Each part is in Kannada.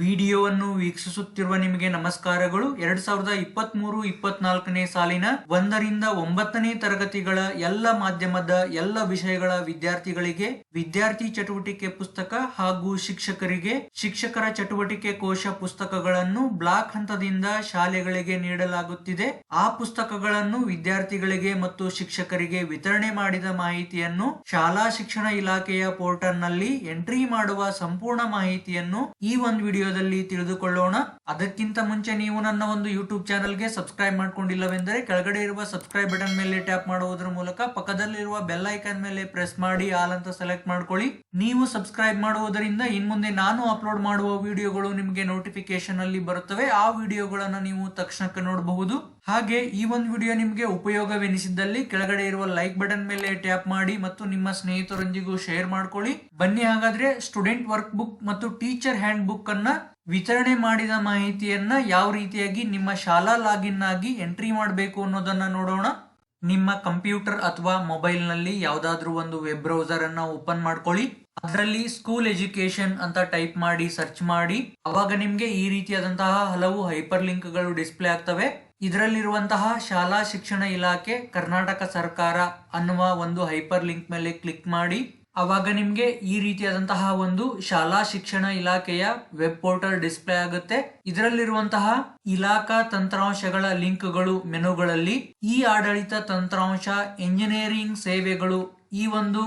ವಿಡಿಯೋವನ್ನು ವೀಕ್ಷಿಸುತ್ತಿರುವ ನಿಮಗೆ ನಮಸ್ಕಾರಗಳು. ಎರಡ್ ಸಾವಿರದ ಇಪ್ಪತ್ತ್ ಮೂರು ಇಪ್ಪತ್ನಾಲ್ಕನೇ ಸಾಲಿನ ಒಂದರಿಂದ ಒಂಬತ್ತನೇ ತರಗತಿಗಳ ಎಲ್ಲ ಮಾಧ್ಯಮದ ಎಲ್ಲ ವಿಷಯಗಳ ವಿದ್ಯಾರ್ಥಿಗಳಿಗೆ, ವಿದ್ಯಾರ್ಥಿ ಚಟುವಟಿಕೆ ಪುಸ್ತಕ ಹಾಗೂ ಶಿಕ್ಷಕರಿಗೆ, ಶಿಕ್ಷಕರ ಚಟುವಟಿಕೆ ಕೋಶ ಪುಸ್ತಕಗಳನ್ನು ಬ್ಲಾಕ್ ಹಂತದಿಂದ ಶಾಲೆಗಳಿಗೆ ನೀಡಲಾಗುತ್ತಿದೆ. ಆ ಪುಸ್ತಕಗಳನ್ನು ವಿದ್ಯಾರ್ಥಿಗಳಿಗೆ ಮತ್ತು ಶಿಕ್ಷಕರಿಗೆ ವಿತರಣೆ ಮಾಡಿದ ಮಾಹಿತಿಯನ್ನು ಶಾಲಾ ಶಿಕ್ಷಣ ಇಲಾಖೆಯ ಪೋರ್ಟಲ್ನಲ್ಲಿ ಎಂಟ್ರಿ ಮಾಡುವ ಸಂಪೂರ್ಣ ಮಾಹಿತಿಯನ್ನು ಈ ಒಂದು ವಿಡಿಯೋದಲ್ಲಿ ತಿಳಿದುಕೊಳ್ಳೋಣ. ಅದಕ್ಕಿಂತ ಮುಂಚೆ ನೀವು ನನ್ನ ಒಂದು ಯೂಟ್ಯೂಬ್ ಚಾನಲ್ಗೆ ಸಬ್ಸ್ಕ್ರೈಬ್ ಮಾಡ್ಕೊಂಡಿಲ್ಲವೆಂದರೆ ಕೆಳಗಡೆ ಇರುವ ಸಬ್ಸ್ಕ್ರೈಬ್ ಬಟನ್ ಮೇಲೆ ಟ್ಯಾಪ್ ಮಾಡುವುದರ ಮೂಲಕ ಪಕ್ಕದಲ್ಲಿರುವ ಬೆಲ್ ಐಕಾನ್ ಮೇಲೆ ಪ್ರೆಸ್ ಮಾಡಿ ಆಲ್ ಅಂತ ಸೆಲೆಕ್ಟ್ ಮಾಡ್ಕೊಳ್ಳಿ. ನೀವು ಸಬ್ಸ್ಕ್ರೈಬ್ ಮಾಡುವುದರಿಂದ ಇನ್ಮುಂದೆ ನಾನು ಅಪ್ಲೋಡ್ ಮಾಡುವ ವಿಡಿಯೋಗಳು ನಿಮಗೆ ನೋಟಿಫಿಕೇಶನ್ ಅಲ್ಲಿ ಬರುತ್ತವೆ. ಆ ವಿಡಿಯೋಗಳನ್ನು ನೀವು ತಕ್ಷಣಕ್ಕೆ ನೋಡಬಹುದು. ಹಾಗೆ ಈ ಒಂದು ವಿಡಿಯೋ ನಿಮಗೆ ಉಪಯೋಗವೆನಿಸಿದ್ದಲ್ಲಿ ಕೆಳಗಡೆ ಇರುವ ಲೈಕ್ ಬಟನ್ ಮೇಲೆ ಟ್ಯಾಪ್ ಮಾಡಿ ಮತ್ತು ನಿಮ್ಮ ಸ್ನೇಹಿತರೊಂದಿಗೂ ಶೇರ್ ಮಾಡ್ಕೊಳ್ಳಿ. ಬನ್ನಿ ಹಾಗಾದ್ರೆ ಸ್ಟೂಡೆಂಟ್ ವರ್ಕ್ ಬುಕ್ ಮತ್ತು ಟೀಚರ್ ಹ್ಯಾಂಡ್ ಬುಕ್ ಅನ್ನ ವಿತರಣೆ ಮಾಡಿದ ಮಾಹಿತಿಯನ್ನ ಯಾವ ರೀತಿಯಾಗಿ ನಿಮ್ಮ ಶಾಲಾ ಲಾಗಿನ್ ಆಗಿ ಎಂಟ್ರಿ ಮಾಡಬೇಕು ಅನ್ನೋದನ್ನ ನೋಡೋಣ. ನಿಮ್ಮ ಕಂಪ್ಯೂಟರ್ ಅಥವಾ ಮೊಬೈಲ್ನಲ್ಲಿ ಯಾವ್ದಾದ್ರು ಒಂದು ವೆಬ್ ಬ್ರೌಸರ್ ಅನ್ನ ಓಪನ್ ಮಾಡ್ಕೊಳ್ಳಿ. ಅದರಲ್ಲಿ ಸ್ಕೂಲ್ ಎಜುಕೇಶನ್ ಅಂತ ಟೈಪ್ ಮಾಡಿ, ಸರ್ಚ್ ಮಾಡಿ. ಅವಾಗ ನಿಮ್ಗೆ ಈ ರೀತಿಯಾದಂತಹ ಹಲವು ಹೈಪರ್ ಲಿಂಕ್ ಡಿಸ್ಪ್ಲೇ ಆಗ್ತವೆ. ಇದರಲ್ಲಿರುವಂತಹ ಶಾಲಾ ಶಿಕ್ಷಣ ಇಲಾಖೆ, ಕರ್ನಾಟಕ ಸರ್ಕಾರ ಅನ್ನುವ ಒಂದು ಹೈಪರ್ ಲಿಂಕ್ ಮೇಲೆ ಕ್ಲಿಕ್ ಮಾಡಿ. ಅವಾಗ ನಿಮಗೆ ಈ ರೀತಿಯಾದಂತಹ ಒಂದು ಶಾಲಾ ಶಿಕ್ಷಣ ಇಲಾಖೆಯ ವೆಬ್ ಪೋರ್ಟಲ್ ಡಿಸ್ಪ್ಲೇ ಆಗುತ್ತೆ. ಇದರಲ್ಲಿರುವಂತಹ ಇಲಾಖಾ ತಂತ್ರಾಂಶಗಳ ಲಿಂಕ್ಗಳು, ಮೆನುಗಳಲ್ಲಿ ಈ ಆಡಳಿತ ತಂತ್ರಾಂಶ, ಎಂಜಿನಿಯರಿಂಗ್ ಸೇವೆಗಳು ಈ ಒಂದು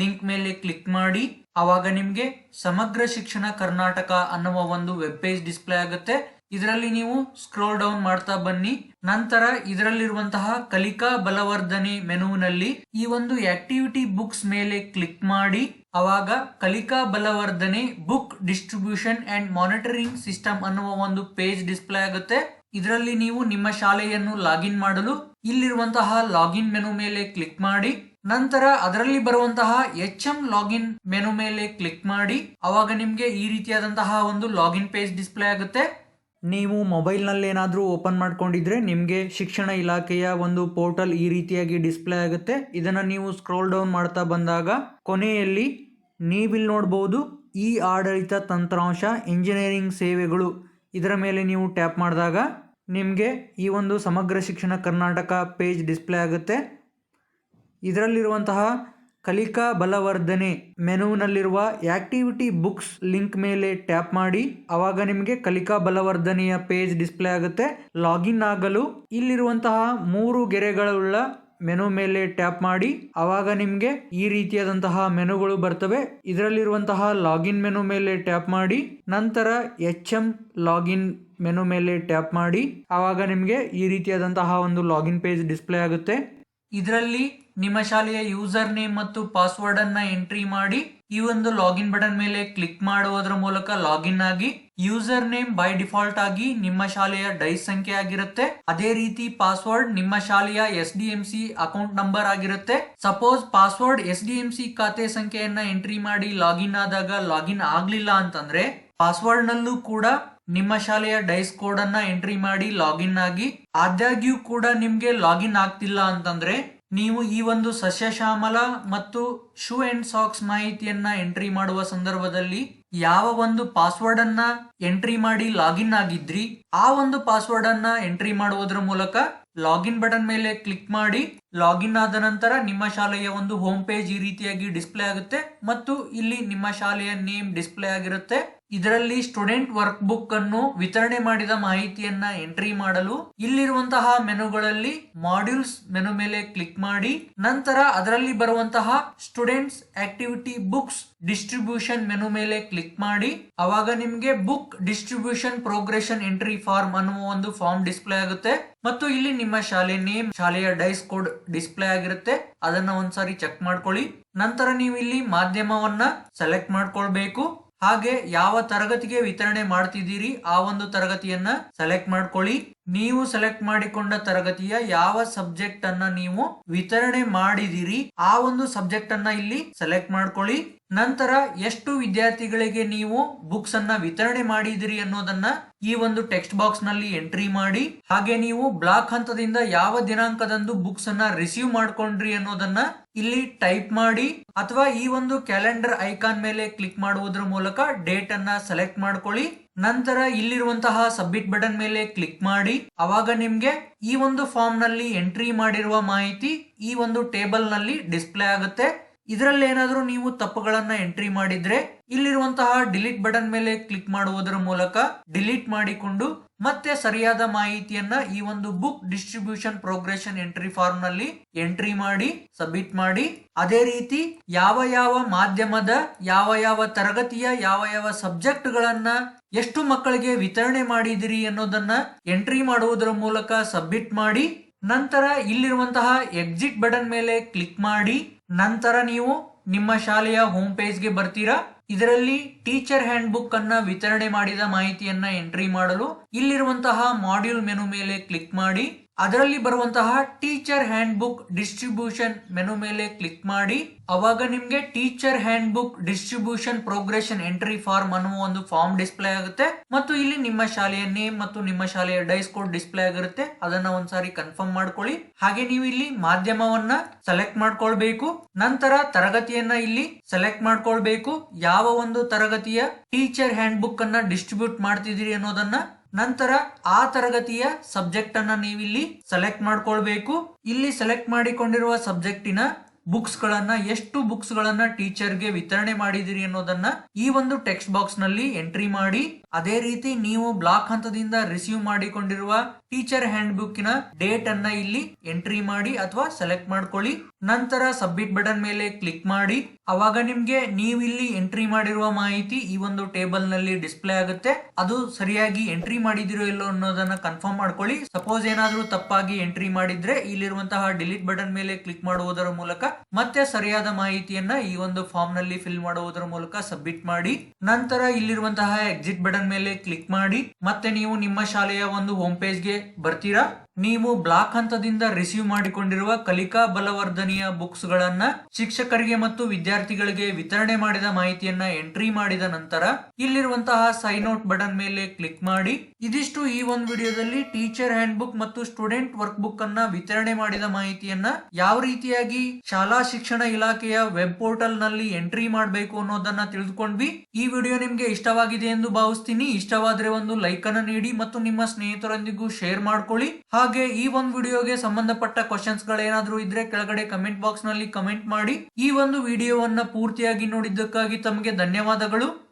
ಲಿಂಕ್ ಮೇಲೆ ಕ್ಲಿಕ್ ಮಾಡಿ ಆವಾಗ ನಿಮಗೆ ಸಮಗ್ರ ಶಿಕ್ಷಣ ಕರ್ನಾಟಕ ಅನ್ನುವ ಒಂದು ವೆಬ್ ಪೇಜ್ ಡಿಸ್ಪ್ಲೇ ಆಗುತ್ತೆ. ಇದರಲ್ಲಿ ನೀವು ಸ್ಕ್ರೋಲ್ ಡೌನ್ ಮಾಡ್ತಾ ಬನ್ನಿ. ನಂತರ ಇದರಲ್ಲಿರುವಂತಹ ಕಲಿಕಾ ಬಲವರ್ಧನೆ ಮೆನುವಿನಲ್ಲಿ ಈ ಒಂದು ಆಕ್ಟಿವಿಟಿ ಬುಕ್ಸ್ ಮೇಲೆ ಕ್ಲಿಕ್ ಮಾಡಿ. ಅವಾಗ ಕಲಿಕಾ ಬಲವರ್ಧನೆ book distribution and monitoring system ಅನ್ನುವ ಒಂದು ಪೇಜ್ ಡಿಸ್ಪ್ಲೇ ಆಗುತ್ತೆ. ಇದರಲ್ಲಿ ನೀವು ನಿಮ್ಮ ಶಾಲೆಯನ್ನು ಲಾಗಿನ್ ಮಾಡಲು ಇಲ್ಲಿರುವಂತಹ ಲಾಗಿನ್ ಮೆನು ಮೇಲೆ ಕ್ಲಿಕ್ ಮಾಡಿ. ನಂತರ ಅದರಲ್ಲಿ ಬರುವಂತಹ ಎಚ್ ಎಂ ಲಾಗಿನ್ ಮೆನು ಮೇಲೆ ಕ್ಲಿಕ್ ಮಾಡಿ. ಅವಾಗ ನಿಮ್ಗೆ ಈ ರೀತಿಯಾದಂತಹ ಒಂದು ಲಾಗಿನ್ ಪೇಜ್ ಡಿಸ್ಪ್ಲೇ ಆಗುತ್ತೆ. ನೀವು ಮೊಬೈಲ್ನಲ್ಲಿ ಏನಾದರೂ ಓಪನ್ ಮಾಡ್ಕೊಂಡಿದ್ರೆ ನಿಮಗೆ ಶಿಕ್ಷಣ ಇಲಾಖೆಯ ಒಂದು ಪೋರ್ಟಲ್ ಈ ರೀತಿಯಾಗಿ ಡಿಸ್ಪ್ಲೇ ಆಗುತ್ತೆ. ಇದನ್ನು ನೀವು ಸ್ಕ್ರೋಲ್ ಡೌನ್ ಮಾಡ್ತಾ ಬಂದಾಗ ಕೊನೆಯಲ್ಲಿ ನೀವಿಲ್ಲಿ ನೋಡ್ಬೋದು ಈ ಆಡಳಿತ ತಂತ್ರಾಂಶ, ಇಂಜಿನಿಯರಿಂಗ್ ಸೇವೆಗಳು. ಇದರ ಮೇಲೆ ನೀವು ಟ್ಯಾಪ್ ಮಾಡಿದಾಗ ನಿಮಗೆ ಈ ಒಂದು ಸಮಗ್ರ ಶಿಕ್ಷಣ ಕರ್ನಾಟಕ ಪೇಜ್ ಡಿಸ್ಪ್ಲೇ ಆಗುತ್ತೆ. ಇದರಲ್ಲಿರುವಂತಹ ಕಲಿಕಾ ಬಲವರ್ಧನೆ ಮೆನುವಿನಲ್ಲಿರುವ ಆಕ್ಟಿವಿಟಿ ಬುಕ್ಸ್ ಲಿಂಕ್ ಮೇಲೆ ಟ್ಯಾಪ್ ಮಾಡಿ. ಅವಾಗ ನಿಮಗೆ ಕಲಿಕಾ ಬಲವರ್ಧನೆಯ ಪೇಜ್ ಡಿಸ್ಪ್ಲೇ ಆಗುತ್ತೆ. ಲಾಗಿನ್ ಆಗಲು ಇಲ್ಲಿರುವಂತಹ ಮೂರು ಗೆರೆಗಳುಳ್ಳ ಮೆನು ಮೇಲೆ ಟ್ಯಾಪ್ ಮಾಡಿ. ಅವಾಗ ನಿಮಗೆ ಈ ರೀತಿಯಾದಂತಹ ಮೆನುಗಳು ಬರ್ತವೆ. ಇದರಲ್ಲಿರುವಂತಹ ಲಾಗಿನ್ ಮೆನು ಮೇಲೆ ಟ್ಯಾಪ್ ಮಾಡಿ. ನಂತರ ಎಚ್ ಎಂ ಲಾಗಿನ್ ಮೆನು ಮೇಲೆ ಟ್ಯಾಪ್ ಮಾಡಿ. ಆವಾಗ ನಿಮಗೆ ಈ ರೀತಿಯಾದಂತಹ ಒಂದು ಲಾಗಿನ್ ಪೇಜ್ ಡಿಸ್ಪ್ಲೇ ಆಗುತ್ತೆ. ಇದರಲ್ಲಿ ನಿಮ್ಮ ಶಾಲೆಯ ಯೂಸರ್ ನೇಮ್ ಮತ್ತು ಪಾಸ್ವರ್ಡ್ ಅನ್ನ ಎಂಟ್ರಿ ಮಾಡಿ ಈ ಒಂದು ಲಾಗಿನ್ ಬಟನ್ ಮೇಲೆ ಕ್ಲಿಕ್ ಮಾಡುವುದರ ಮೂಲಕ ಲಾಗಿನ್ ಆಗಿ ಯೂಸರ್ ನೇಮ್ ಬೈ ಡಿಫಾಲ್ಟ್ ಆಗಿ ನಿಮ್ಮ ಶಾಲೆಯ ಡೈ ಸಂಖ್ಯೆ ಆಗಿರುತ್ತೆ. ಅದೇ ರೀತಿ ಪಾಸ್ವರ್ಡ್ ನಿಮ್ಮ ಶಾಲೆಯ S D M C account number ಆಗಿರುತ್ತೆ. Suppose password S D M C ಖಾತೆ ಸಂಖ್ಯೆಯನ್ನ ಎಂಟ್ರಿ ಮಾಡಿ ಲಾಗಿನ್ ಆದಾಗ ಲಾಗಿನ್ ಆಗ್ಲಿಲ್ಲ ಅಂತಂದ್ರೆ ಪಾಸ್ವರ್ಡ್ ನಲ್ಲೂ ಕೂಡ ನಿಮ್ಮ ಶಾಲೆಯ ಡೈಸ್ ಕೋಡ್ ಅನ್ನ ಎಂಟ್ರಿ ಮಾಡಿ ಲಾಗಿನ್ ಆಗಿ, ಆದಾಗ್ಯೂ ಕೂಡ ನಿಮ್ಗೆ ಲಾಗಿನ್ ಆಗ್ತಿಲ್ಲ ಅಂತಂದ್ರೆ, ನೀವು ಈ ಒಂದು ಸಸ್ಯಶ್ಯಾಮಲ ಮತ್ತು ಶೂ ಅಂಡ್ ಸಾಕ್ಸ್ ಮಾಹಿತಿಯನ್ನ ಎಂಟ್ರಿ ಮಾಡುವ ಸಂದರ್ಭದಲ್ಲಿ ಯಾವ ಒಂದು ಪಾಸ್ವರ್ಡ್ ಅನ್ನ ಎಂಟ್ರಿ ಮಾಡಿ ಲಾಗಿನ್ ಆಗಿದ್ರಿ, ಆ ಒಂದು ಪಾಸ್ವರ್ಡ್ ಅನ್ನ ಎಂಟ್ರಿ ಮಾಡುವುದರ ಮೂಲಕ ಲಾಗಿನ್ ಬಟನ್ ಮೇಲೆ ಕ್ಲಿಕ್ ಮಾಡಿ, ಲಾಗಿನ್ ಆದ ನಂತರ ನಿಮ್ಮ ಶಾಲೆಯ ಒಂದು ಹೋಮ್ ಪೇಜ್ ಈ ರೀತಿಯಾಗಿ ಡಿಸ್ಪ್ಲೇ ಆಗುತ್ತೆ ಮತ್ತು ಇಲ್ಲಿ ನಿಮ್ಮ ಶಾಲೆಯ ನೇಮ್ ಡಿಸ್ಪ್ಲೇ ಆಗಿರುತ್ತೆ. ಇದರಲ್ಲಿ ಸ್ಟೂಡೆಂಟ್ ವರ್ಕ್ ಬುಕ್ ಅನ್ನು ವಿತರಣೆ ಮಾಡಿದ ಮಾಹಿತಿಯನ್ನ ಎಂಟ್ರಿ ಮಾಡಲು ಇಲ್ಲಿರುವಂತಹ ಮೆನುಗಳಲ್ಲಿ ಮಾಡ್ಯೂಲ್ಸ್ ಮೆನು ಮೇಲೆ ಕ್ಲಿಕ್ ಮಾಡಿ, ನಂತರ ಅದರಲ್ಲಿ ಬರುವಂತಹ students activity books distribution menu ಮೇಲೆ ಕ್ಲಿಕ್ ಮಾಡಿ, ಅವಾಗ ನಿಮಗೆ book distribution progression entry form ಅನ್ನುವ ಒಂದು ಫಾರ್ಮ್ ಡಿಸ್ಪ್ಲೇ ಆಗುತ್ತೆ. ಮತ್ತು ಇಲ್ಲಿ ನಿಮ್ಮ ಶಾಲೆ ನೇಮ್, ಶಾಲೆಯ ಡೈಸ್ ಕೋಡ್ ಡಿಸ್ಪ್ಲೇ ಆಗಿರುತ್ತೆ. ಅದನ್ನ ಒಂದ್ಸಾರಿ ಚೆಕ್ ಮಾಡ್ಕೊಳ್ಳಿ. ನಂತರ ನೀವು ಇಲ್ಲಿ ಮಾಧ್ಯಮವನ್ನ ಸೆಲೆಕ್ಟ್ ಮಾಡ್ಕೊಳ್ಬೇಕು. ಹಾಗೆ ಯಾವ ತರಗತಿಗೆ ವಿತರಣೆ ಮಾಡ್ತಿದ್ದೀರಿ ಆ ಒಂದು ತರಗತಿಯನ್ನ ಸೆಲೆಕ್ಟ್ ಮಾಡ್ಕೊಳ್ಳಿ. ನೀವು ಸೆಲೆಕ್ಟ್ ಮಾಡಿಕೊಂಡ ತರಗತಿಯ ಯಾವ ಸಬ್ಜೆಕ್ಟ್ ಅನ್ನ ನೀವು ವಿತರಣೆ ಮಾಡಿದಿರಿ, ಆ ಒಂದು ಸಬ್ಜೆಕ್ಟ್ ಅನ್ನ ಇಲ್ಲಿ ಸೆಲೆಕ್ಟ್ ಮಾಡ್ಕೊಳ್ಳಿ. ನಂತರ ಎಷ್ಟು ವಿದ್ಯಾರ್ಥಿಗಳಿಗೆ ನೀವು ಬುಕ್ಸ್ ಅನ್ನ ವಿತರಣೆ ಮಾಡಿದಿರಿ ಅನ್ನೋದನ್ನ ಈ ಒಂದು ಟೆಕ್ಸ್ಟ್ ಬಾಕ್ಸ್ನಲ್ಲಿ ಎಂಟ್ರಿ ಮಾಡಿ, ಹಾಗೆ ನೀವು ಬ್ಲಾಕ್ ಹಂತದಿಂದ ಯಾವ ದಿನಾಂಕದಂದು ಬುಕ್ಸ್ ಅನ್ನ ರಿಸೀವ್ ಮಾಡ್ಕೊಂಡ್ರಿ ಅನ್ನೋದನ್ನ ಇಲ್ಲಿ ಟೈಪ್ ಮಾಡಿ, ಅಥವಾ ಈ ಒಂದು ಕ್ಯಾಲೆಂಡರ್ ಐಕಾನ್ ಮೇಲೆ ಕ್ಲಿಕ್ ಮಾಡುವುದರ ಮೂಲಕ ಡೇಟ್ ಅನ್ನ ಸೆಲೆಕ್ಟ್ ಮಾಡ್ಕೊಳ್ಳಿ. ನಂತರ ಇಲ್ಲಿರುವಂತಹ ಸಬ್ಮಿಟ್ ಬಟನ್ ಮೇಲೆ ಕ್ಲಿಕ್ ಮಾಡಿ, ಅವಾಗ ನಿಮ್ಗೆ ಈ ಒಂದು ಫಾರ್ಮ್ನಲ್ಲಿ ಎಂಟ್ರಿ ಮಾಡಿರುವ ಮಾಹಿತಿ ಈ ಒಂದು ಟೇಬಲ್ನಲ್ಲಿ ಡಿಸ್ಪ್ಲೇ ಆಗುತ್ತೆ. ಇದರಲ್ಲಿ ಏನಾದರೂ ನೀವು ತಪ್ಪುಗಳನ್ನ ಎಂಟ್ರಿ ಮಾಡಿದ್ರೆ ಇಲ್ಲಿರುವಂತಹ ಡಿಲೀಟ್ ಬಟನ್ ಮೇಲೆ ಕ್ಲಿಕ್ ಮಾಡುವುದರ ಮೂಲಕ ಡಿಲೀಟ್ ಮಾಡಿಕೊಂಡು ಮತ್ತೆ ಸರಿಯಾದ ಮಾಹಿತಿಯನ್ನ ಈ ಒಂದು ಬುಕ್ ಡಿಸ್ಟ್ರಿಬ್ಯೂಷನ್ ಪ್ರೋಗ್ರೆಷನ್ ಎಂಟ್ರಿ ಫಾರ್ಮ್ನಲ್ಲಿ ಎಂಟ್ರಿ ಮಾಡಿ ಸಬ್ಮಿಟ್ ಮಾಡಿ. ಅದೇ ರೀತಿ ಯಾವ ಯಾವ ಮಾಧ್ಯಮದ, ಯಾವ ಯಾವ ತರಗತಿಯ, ಯಾವ ಯಾವ ಸಬ್ಜೆಕ್ಟ್ ಗಳನ್ನ ಎಷ್ಟು ಮಕ್ಕಳಿಗೆ ವಿತರಣೆ ಮಾಡಿದಿರಿ ಅನ್ನೋದನ್ನ ಎಂಟ್ರಿ ಮಾಡುವುದರ ಮೂಲಕ ಸಬ್ಮಿಟ್ ಮಾಡಿ. ನಂತರ ಇಲ್ಲಿರುವಂತಹ ಎಕ್ಸಿಟ್ ಬಟನ್ ಮೇಲೆ ಕ್ಲಿಕ್ ಮಾಡಿ. ನಂತರ ನೀವು ನಿಮ್ಮ ಶಾಲೆಯ ಹೋಮ್ ಪೇಜ್ಗೆ ಬರ್ತೀರಾ? ಇದರಲ್ಲಿ ಟೀಚರ್ ಹ್ಯಾಂಡ್ ಬುಕ್ ಅನ್ನ ವಿತರಣೆ ಮಾಡಿದ ಮಾಹಿತಿಯನ್ನ ಎಂಟ್ರಿ ಮಾಡಲು ಇಲ್ಲಿರುವಂತಹ ಮಾಡ್ಯೂಲ್ ಮೆನು ಮೇಲೆ ಕ್ಲಿಕ್ ಮಾಡಿ. ಅದರಲ್ಲಿ ಬರುವಂತಹ teacher handbook distribution menu ಮೇಲೆ ಕ್ಲಿಕ್ ಮಾಡಿ. ಅವಾಗ ನಿಮ್ಗೆ teacher handbook distribution progression entry form ಅನ್ನುವ ಒಂದು ಫಾರ್ಮ್ ಡಿಸ್ಪ್ಲೇ ಆಗುತ್ತೆ. ಮತ್ತು ಇಲ್ಲಿ ನಿಮ್ಮ ಶಾಲೆಯ ನೇಮ್ ಮತ್ತು ನಿಮ್ಮ ಶಾಲೆಯ ಡೈಸ್ ಕೋಡ್ ಡಿಸ್ಪ್ಲೇ ಆಗಿರುತ್ತೆ. ಅದನ್ನ ಒಂದ್ಸಾರಿ ಕನ್ಫರ್ಮ್ ಮಾಡ್ಕೊಳ್ಳಿ. ಹಾಗೆ ನೀವು ಇಲ್ಲಿ ಮಾಧ್ಯಮವನ್ನ ಸೆಲೆಕ್ಟ್ ಮಾಡ್ಕೊಳ್ಬೇಕು. ನಂತರ ತರಗತಿಯನ್ನ ಇಲ್ಲಿ ಸೆಲೆಕ್ಟ್ ಮಾಡ್ಕೊಳ್ಬೇಕು. ಯಾವ ಒಂದು ತರಗತಿಯ ಟೀಚರ್ ಹ್ಯಾಂಡ್ ಬುಕ್ ಅನ್ನ ಡಿಸ್ಟ್ರಿಬ್ಯೂಟ್ ಮಾಡ್ತಿದ್ದೀರಿ ಅನ್ನೋದನ್ನ ನಂತರ ಆ ತರಗತಿಯ ಸಬ್ಜೆಕ್ಟ್ ಅನ್ನ ನೀವಿಲ್ಲಿ ಸೆಲೆಕ್ಟ್ ಮಾಡ್ಕೊಳ್ಬೇಕು. ಇಲ್ಲಿ ಸೆಲೆಕ್ಟ್ ಮಾಡಿಕೊಂಡಿರುವ ಸಬ್ಜೆಕ್ಟಿನ ಬುಕ್ಸ್ ಗಳನ್ನ, ಎಷ್ಟು ಬುಕ್ಸ್ ಗಳನ್ನ ಟೀಚರ್ಗೆ ವಿತರಣೆ ಮಾಡಿದಿರಿ ಅನ್ನೋದನ್ನ ಈ ಒಂದು ಟೆಕ್ಸ್ಟ್ ಬಾಕ್ಸ್ನಲ್ಲಿ ಎಂಟ್ರಿ ಮಾಡಿ, ಅದೇ ರೀತಿ ನೀವು ಬ್ಲಾಕ್ ಹಂತದಿಂದ ರಿಸೀವ್ ಮಾಡಿಕೊಂಡಿರುವ ಟೀಚರ್ ಹ್ಯಾಂಡ್ ಬುಕ್ಕಿನ ಡೇಟ್ ಅನ್ನ ಇಲ್ಲಿ ಎಂಟ್ರಿ ಮಾಡಿ ಅಥವಾ ಸೆಲೆಕ್ಟ್ ಮಾಡ್ಕೊಳ್ಳಿ. ನಂತರ ಸಬ್ಮಿಟ್ ಬಟನ್ ಮೇಲೆ ಕ್ಲಿಕ್ ಮಾಡಿ ಅವಾಗ ನಿಮ್ಗೆ ನೀವು ಇಲ್ಲಿ ಎಂಟ್ರಿ ಮಾಡಿರುವ ಮಾಹಿತಿ ಈ ಒಂದು ಟೇಬಲ್ನಲ್ಲಿ ಡಿಸ್ಪ್ಲೇ ಆಗುತ್ತೆ. ಅದು ಸರಿಯಾಗಿ ಎಂಟ್ರಿ ಮಾಡಿದಿರೋ ಇಲ್ಲೋ ಅನ್ನೋದನ್ನ ಕನ್ಫರ್ಮ್ ಮಾಡ್ಕೊಳ್ಳಿ. ಸಪೋಸ್ ಏನಾದ್ರೂ ತಪ್ಪಾಗಿ ಎಂಟ್ರಿ ಮಾಡಿದ್ರೆ ಇಲ್ಲಿರುವಂತಹ ಡಿಲೀಟ್ ಬಟನ್ ಮೇಲೆ ಕ್ಲಿಕ್ ಮಾಡುವುದರ ಮೂಲಕ ಮತ್ತೆ ಸರಿಯಾದ ಮಾಹಿತಿಯನ್ನ ಈ ಒಂದು ಫಾರ್ಮ್ನಲ್ಲಿ ಫಿಲ್ ಮಾಡುವುದರ ಮೂಲಕ ಸಬ್ಮಿಟ್ ಮಾಡಿ. ನಂತರ ಇಲ್ಲಿರುವಂತಹ ಎಕ್ಸಿಟ್ ಬಟನ್ ಮೇಲೆ ಕ್ಲಿಕ್ ಮಾಡಿ. ಮತ್ತೆ ನೀವು ನಿಮ್ಮ ಶಾಲೆಯ ಒಂದು ಹೋಮ್ ಪೇಜ್ಗೆ ಬರ್ತೀರಾ? ನೀವು ಬ್ಲಾಕ್ ಹಂತದಿಂದ ರಿಸೀವ್ ಮಾಡಿಕೊಂಡಿರುವ ಕಲಿಕಾ ಬಲವರ್ಧನೆಯ ಬುಕ್ಸ್ ಗಳನ್ನ ಶಿಕ್ಷಕರಿಗೆ ಮತ್ತು ವಿದ್ಯಾರ್ಥಿಗಳಿಗೆ ವಿತರಣೆ ಮಾಡಿದ ಮಾಹಿತಿಯನ್ನ ಎಂಟ್ರಿ ಮಾಡಿದ ನಂತರ ಇಲ್ಲಿರುವಂತಹ ಸೈನ್ ಔಟ್ ಬಟನ್ ಮೇಲೆ ಕ್ಲಿಕ್ ಮಾಡಿ. ಇದಿಷ್ಟು ಈ ಒಂದು ವಿಡಿಯೋದಲ್ಲಿ ಟೀಚರ್ ಹ್ಯಾಂಡ್ ಬುಕ್ ಮತ್ತು ಸ್ಟೂಡೆಂಟ್ ವರ್ಕ್ ಬುಕ್ ಅನ್ನ ವಿತರಣೆ ಮಾಡಿದ ಮಾಹಿತಿಯನ್ನ ಯಾವ ರೀತಿಯಾಗಿ ಶಾಲಾ ಶಿಕ್ಷಣ ಇಲಾಖೆಯ ವೆಬ್ ಪೋರ್ಟಲ್ನಲ್ಲಿ ಎಂಟ್ರಿ ಮಾಡಬೇಕು ಅನ್ನೋದನ್ನ ತಿಳಿದುಕೊಂಡ್ವಿ. ಈ ವಿಡಿಯೋ ನಿಮ್ಗೆ ಇಷ್ಟವಾಗಿದೆ ಎಂದು ಭಾವಿಸ್ತೀನಿ. ಇಷ್ಟವಾದ್ರೆ ಒಂದು ಲೈಕ್ ಅನ್ನ ನೀಡಿ ಮತ್ತು ನಿಮ್ಮ ಸ್ನೇಹಿತರೊಂದಿಗೂ ಶೇರ್ ಮಾಡ್ಕೊಳ್ಳಿ. ಹಾಗೆ ಈ ಒಂದು ವಿಡಿಯೋಗೆ ಸಂಬಂಧಪಟ್ಟ ಕ್ವಶನ್ಸ್ ಗಳೇನಾದ್ರೂ ಇದ್ರೆ ಕೆಳಗಡೆ ಕಮೆಂಟ್ ಬಾಕ್ಸ್ನಲ್ಲಿ ಕಮೆಂಟ್ ಮಾಡಿ. ಈ ಒಂದು ವಿಡಿಯೋವನ್ನ ಪೂರ್ತಿಯಾಗಿ ನೋಡಿದ್ದಕ್ಕಾಗಿ ತಮಗೆ ಧನ್ಯವಾದಗಳು.